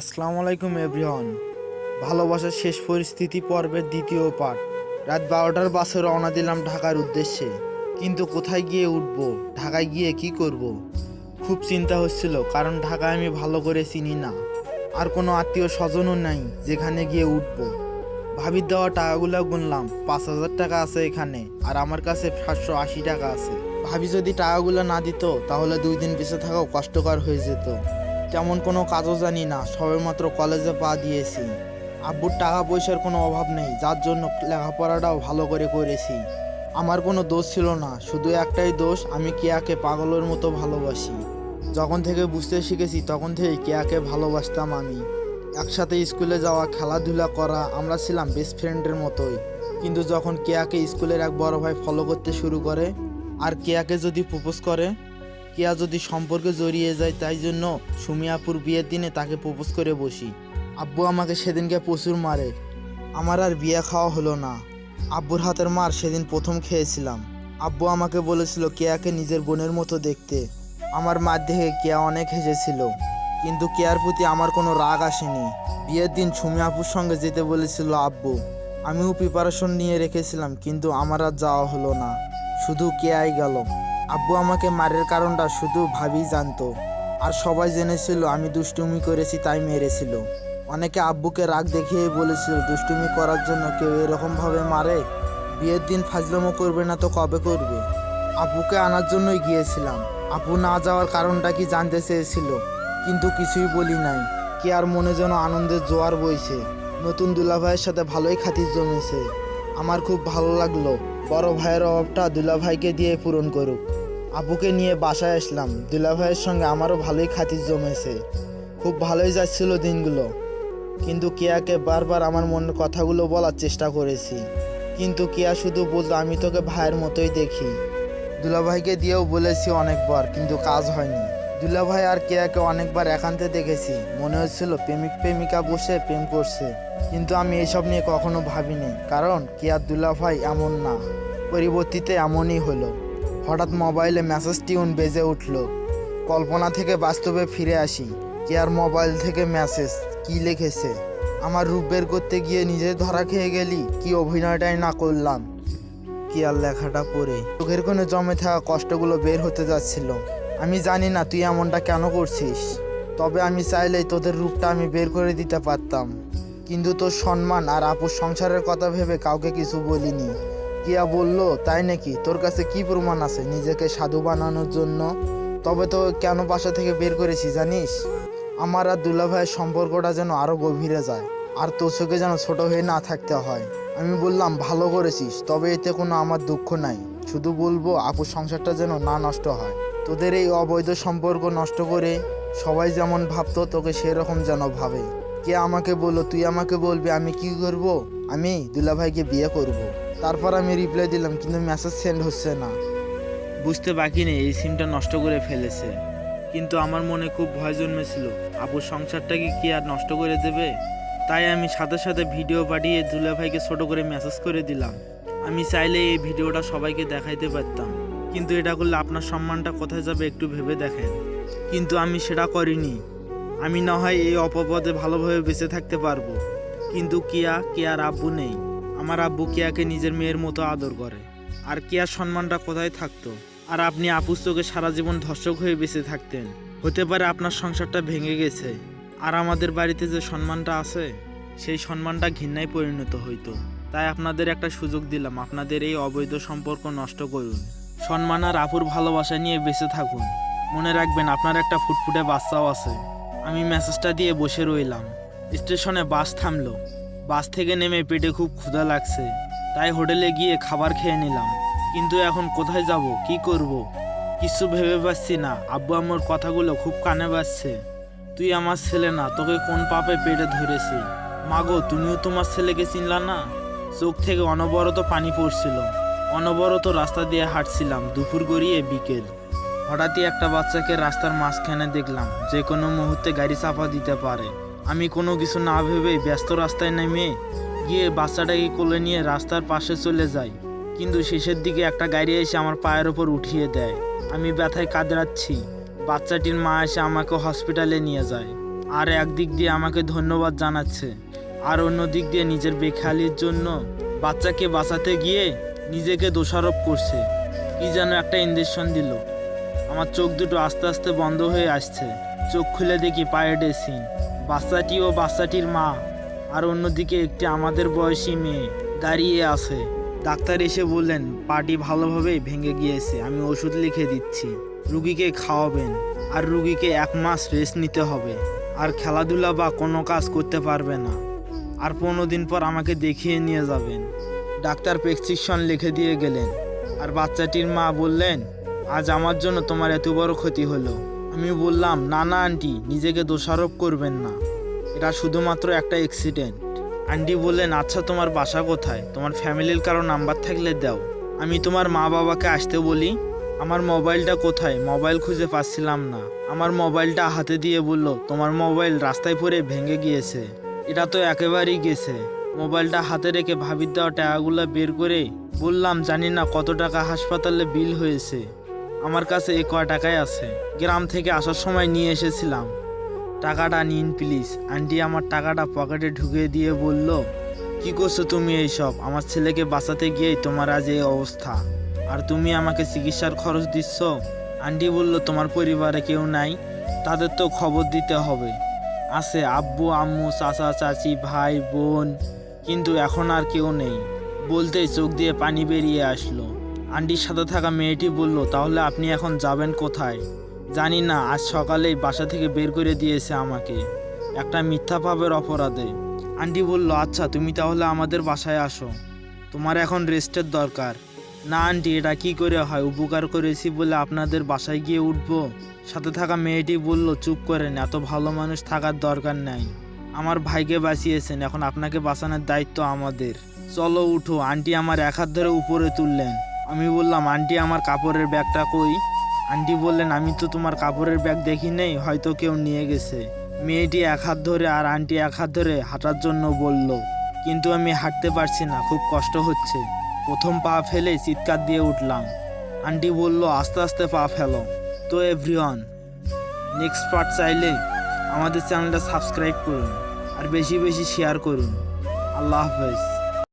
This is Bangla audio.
আসসালামু আলাইকুম, এভরিওয়ান। ভালোবাসার শেষ পরিস্থিতি পর্বের দ্বিতীয় পার্ট রাত বারোটার বাসে রওনা দিলাম ঢাকার উদ্দেশ্যে। কিন্তু কোথায় গিয়ে উঠব? ঢাকায় গিয়ে কি করব। খুব চিন্তা হচ্ছিল, কারণ ঢাকায় আমি ভালো করে চিনি না। আর কোনো আত্মীয় স্বজনও নাই, যেখানে গিয়ে উঠব। ভাবির দেওয়া টাকাগুলো গুনলাম, পাঁচ হাজার টাকা আছে এখানে, আর আমার কাছে সাতশো আশি টাকা আছে। ভাবি যদি টাকাগুলো না দিত, তাহলে দুই দিন বেঁচে থাকাও কষ্টকর হয়ে যেত। তেমন কোনো কাজও জানি না, সবেমাত্র কলেজে পা দিয়েছি। আব্বুর টাকা পয়সার কোনো অভাব নেই, যার জন্য লেখাপড়াটাও ভালো করে করেছি। আমার কোনো দোষ ছিল না, শুধু একটাই দোষ, আমি কেয়াকে পাগলের মতো ভালোবাসি। যখন থেকে বুঝতে শিখেছি, তখন থেকে কেয়াকে ভালোবাসতাম আমি। একসাথে স্কুলে যাওয়া, খেলাধুলা করা, আমরা ছিলাম বেস্ট ফ্রেন্ডের মতোই। কিন্তু যখন কেয়াকে স্কুলের এক বড় ভাই ফলো করতে শুরু করে, আর কেয়াকে যদি প্রপোজ করে কেয়া যদি সম্পর্কে জড়িয়ে যায়, তাই জন্য সুমিয়াপুর বিয়ের দিনে তাকে প্রপোজ করে বসি। আব্বু আমাকে সেদিনকে প্রচুর মারে। আমার আর বিয়ে খাওয়া হলো না। আব্বুর হাতের মার সেদিন প্রথম খেয়েছিলাম। আব্বু আমাকে বলেছিল কেয়াকে নিজের বোনের মতো দেখতে। আমার মার দেখে কেয়া অনেক হেসেছিল। কিন্তু কেয়ার প্রতি আমার কোনো রাগ আসেনি। বিয়ের দিন সুমি আপুর সঙ্গে যেতে বলেছিল আব্বু। আমিও প্রিপারেশন নিয়ে রেখেছিলাম, কিন্তু আমার আর যাওয়া হলো না। শুধু কেয়াই গেল। আব্বু আমাকে মারের কারণটা শুধু ভাবি জানতো। আর সবাই জেনেছিল আমি দুষ্টুমি করেছি, তাই মেরেছিল। অনেকে আব্বুকে রাগ দেখিয়ে বলেছিল, দুষ্টুমি করার জন্য কেউ এরকমভাবে মারে? বিয়ের দিন ফাজলামো করবে না তো কবে করবে? আব্বুকে আনার জন্যই গিয়েছিলাম। আব্বু না যাওয়ার কারণটা কি জানতে চেয়েছিল, কিন্তু কিছুই বলি নাই। কে আর মনে যেন আনন্দের জোয়ার বইছে। নতুন দুলাভাইয়ের সাথে ভালোই খাতির জমেছে। আমার খুব ভালো লাগল। বড় ভাইয়ের অভাবটা দুলাভাইকে দিয়ে পূরণ করুক। আপুকে নিয়ে বাসায় আসলাম। দুলাভাইয়ের সঙ্গে আমারও ভালোই খাতির জমেছে। খুব ভালোই যাচ্ছিল দিনগুলো। কিন্তু কেয়াকে বারবার আমার মনের কথাগুলো বলার চেষ্টা করেছি। কিন্তু কেয়া শুধু বলতো, আমি তোকে ভাইয়ের মতোই দেখি। দুলাভাইকে দিয়েও বলেছি অনেকবার, কিন্তু কাজ হয়নি। দুলাভাই আর কেয়াকে অনেকবার একান্তে দেখেছি। মনে হচ্ছিল প্রেমিক প্রেমিকা বসে প্রেম করছে। কিন্তু আমি এসব নিয়ে কখনো ভাবিনি, কারণ কেয়ার দুলাভাই এমন না। পরিবর্তিতে এমনই হলো। হঠাৎ মোবাইলে মেসেজ টিউন বেজে উঠল। কল্পনা থেকে বাস্তবে ফিরে আসি। কেয়ার মোবাইল থেকে মেসেজ কি লিখেছে? আমার রূপ বের করতে গিয়ে নিজে ধরা খেয়ে গেলি, কি অভিনয়টাই না করলাম। কি আর লেখাটা পড়ে? চোখের কোণে জমে থাকা কষ্টগুলো বের হতে যাচ্ছিল। আমি জানি না তুই এমনটা কেন করছিস। তবে আমি চাইলেই তোদের রূপটা আমি বের করে দিতে পারতাম। কিন্তু তোর সম্মান আর আপুর সংসারের কথা ভেবে কাউকে কিছু বলিনি। কিয়া বলল, তাই নাকি? তোর কাছে কি প্রমাণ আছে? নিজেকে সাধু বানানোর জন্য? তবে তো কেন বাসা থেকে বের করেছি জানিস? আমার আর দুলা ভাইয়ের সম্পর্কটা যেন আরও গভীরে যায়। আর তোর চোখে যেন ছোট হয়ে না থাকতে হয়। আমি বললাম, ভালো করেছিস, তবে এতে কোনো আমার দুঃখ নাই। শুধু বলব, আপুর সংসারটা যেন না নষ্ট হয়। তোদের এই অবৈধ সম্পর্ক নষ্ট করে সবাই যেমন ভাবতো, তোকে সেরকম যেন ভাবে। কে আমাকে বলল, তুই আমাকে বলবি, আমি কি করব? আমি দুলাভাইকে বিয়ে করব। তারপর আমি রিপ্লাই দিলাম, কিন্তু মেসেজ সেন্ড হচ্ছে না। বুঝতে বাকি নেই, এই সিমটা নষ্ট করে ফেলেছে। কিন্তু আমার মনে খুব ভয় জন্মেছিল, আপুর সংসারটাকে কি আর নষ্ট করে দেবে? তাই আমি সাথে সাথে ভিডিও পাঠিয়ে দুলাভাইকে ছোট করে মেসেজ করে দিলাম। আমি চাইলে এই ভিডিওটা সবাইকে দেখাইতে পারতাম। কিন্তু এটা করলে আপনার সম্মানটা কোথায় যাবে একটু ভেবে দেখেন। কিন্তু আমি সেটা করিনি। আমি না হয় এই অপপদে ভালোভাবে বেঁচে থাকতে পারব। কিন্তু কিয়া, কেয়ার আব্বু নেই। আমার আব্বু কিয়াকে নিজের মেয়ের মতো আদর করে। আর কেয়ার সম্মানটা কোথায় থাকতো? আর আপনি আপুর চোখে সারা জীবন ধর্ষক হয়ে বেঁচে থাকতেন। হতে পারে আপনার সংসারটা ভেঙে গেছে। আর আমাদের বাড়িতে যে সম্মানটা আছে, সেই সম্মানটা ঘৃণায় পরিণত হইতো। তাই আপনাদের একটা সুযোগ দিলাম। আপনাদের এই অবৈধ সম্পর্ক নষ্ট করুন। সম্মান আর আপুর ভালোবাসা নিয়ে বেঁচে থাকুন। মনে রাখবেন, আপনার একটা ফুটফুটে বাচ্চাও আছে। আমি মেসেজটা দিয়ে বসে রইলাম। স্টেশনে বাস থামলো। বাস থেকে নেমে পেটে খুব ক্ষুধা লাগছে। তাই হোটেলে গিয়ে খাবার খেয়ে নিলাম। কিন্তু এখন কোথায় যাব? কি করব। কিছু ভেবে পাচ্ছি না। আব্বু আম্মুর কথাগুলো খুব কানে বাজছে। তুই আমার ছেলে না, তোকে কোন পাপে পেটে ধরেছি? মাগো তুমিও তোমার ছেলেকে চিনলা না? চোখ থেকে অনবরত পানি পড়ছিল। অনবরত রাস্তা দিয়ে হাঁটছিলাম দুপুর গড়িয়ে বিকেল। হঠাৎই একটা বাচ্চাকে রাস্তার মাঝখানে দেখলাম, যে কোনো মুহূর্তে গাড়ি চাপা দিতে পারে। আমি কোনো কিছু না ভেবে ব্যস্ত রাস্তায় নেমে গিয়ে বাচ্চাটাকে কোলে নিয়ে রাস্তার পাশে চলে যাই। কিন্তু শেষের দিকে একটা গাড়ি এসে আমার পায়ের ওপর উঠিয়ে দেয়। আমি ব্যথায় কাঁদরাচ্ছি বাচ্চাটির মা এসে আমাকে হসপিটালে নিয়ে যায়। আর একদিক দিয়ে আমাকে ধন্যবাদ জানাচ্ছে। আর অন্য দিক দিয়ে নিজের বেখালির জন্য বাচ্চাকে বাঁচাতে গিয়ে নিজেকে দোষারোপ করছে। কি যেন একটা ইঞ্জেকশন দিল। আমার চোখ দুটো আস্তে আস্তে বন্ধ হয়ে আসছে। চোখ খুলে দেখি পায়ে ড্রেসিং। বাচ্চাটি ও বাচ্চাটির মা আর অন্যদিকে একটি আমাদের বয়সী মেয়ে দাঁড়িয়ে আছে। ডাক্তার এসে বললেন, পাটি ভালোভাবেই ভেঙে গিয়েছে, আমি ওষুধ লিখে দিচ্ছি। রুগীকে খাওয়াবেন আর রুগীকে এক মাস রেস্ট নিতে হবে। আর খেলাধুলা বা কোনো কাজ করতে পারবে না। আর পনেরো দিন পর আমাকে দেখিয়ে নিয়ে যাবেন। ডাক্তার প্রেসক্রিপশন লিখে দিয়ে গেলেন। আর বাচ্চাটির মা বললেন, আজ আমার জন্য তোমার এত বড় ক্ষতি হলো। আমি বললাম, না না আন্টি, নিজেকে দোষারোপ করবেন না। এটা শুধুমাত্র একটা অ্যাক্সিডেন্ট আন্টি বললেন আচ্ছা তোমার বাসা কোথায়? তোমার ফ্যামিলির কারও নাম্বার থাকলে দাও। আমি তোমার মা বাবাকে আসতে বলি, আমার মোবাইলটা কোথায়? মোবাইল খুঁজে পাচ্ছিলাম না। আমার মোবাইলটা হাতে দিয়ে বলল, তোমার মোবাইল রাস্তায় পড়ে ভেঙে গিয়েছে। এটা তো একেবারেই গেছে। মোবাইলটা হাতে রেখে ভাবির দেওয়া টাকাগুলো বের করে বললাম, জানি না কত টাকা হাসপাতালে বিল হয়েছে। আমার কাছে এ কয় টাকাই আছে। গ্রাম থেকে আসার সময় নিয়ে এসেছিলাম। টাকাটা নিন প্লিজ। আন্টি আমার টাকাটা পকেটে ঢুকিয়ে দিয়ে বলল, কি করছ তুমি এইসব? আমার ছেলেকে বাঁচাতে গিয়েই তোমার আজ এই অবস্থা। আর তুমি আমাকে চিকিৎসার খরচ দিচ্ছ? আন্টি বলল, তোমার পরিবারে কেউ নাই। তাদের তো খবর দিতে হবে। আছে আব্বু, আম্মু, চাচা, চাচি, ভাই, বোন কিন্তু এখন আর কেউ নেই। বলতেই চোখ দিয়ে পানি বেরিয়ে আসলো। আন্টির সাথে থাকা মেয়েটি বলল, তাহলে আপনি এখন যাবেন কোথায়? জানি না, আজ সকালেই বাসা থেকে বের করে দিয়েছে আমাকে। একটা মিথ্যা পাপের অপরাধে। আন্টি বলল আচ্ছা তুমি তাহলে আমাদের বাসায় আসো। তোমার এখন রেস্টের দরকার। না আন্টি, এটা কি করে হয়? উপকার করেছি বলে আপনাদের বাসায় গিয়ে উঠবো? সাথে থাকা মেয়েটি বলল, চুপ করেন, এত ভালো মানুষ থাকার দরকার নাই। আমার ভাইকে বাঁচিয়েছেন। এখন আপনাকে বাঁচানোর দায়িত্ব আমাদের। চলো, উঠো। আন্টি আমার এক হাত ধরে উপরে তুললেন। আমি বললাম, আন্টি, আমার কাপড়ের ব্যাগটা কই? আন্টি বললেন, আমি তো তোমার কাপড়ের ব্যাগ দেখি নেই, হয়তো কেউ নিয়ে গেছে। মেয়েটি এক হাত ধরে আর আন্টি এক হাত ধরে হাঁটার জন্য বলল, কিন্তু আমি হাঁটতে পারছি না, খুব কষ্ট হচ্ছে। প্রথম পা ফেলে চিৎকার দিয়ে উঠলাম। আন্টি বলল, আস্তে আস্তে পা ফেলো। তো এভরিওয়ান, নেক্সট পার্ট চাইলে আমাদের চ্যানেলটা সাবস্ক্রাইব করুন। আর বেশি বেশি শেয়ার করুন। আল্লাহ হাফেজ।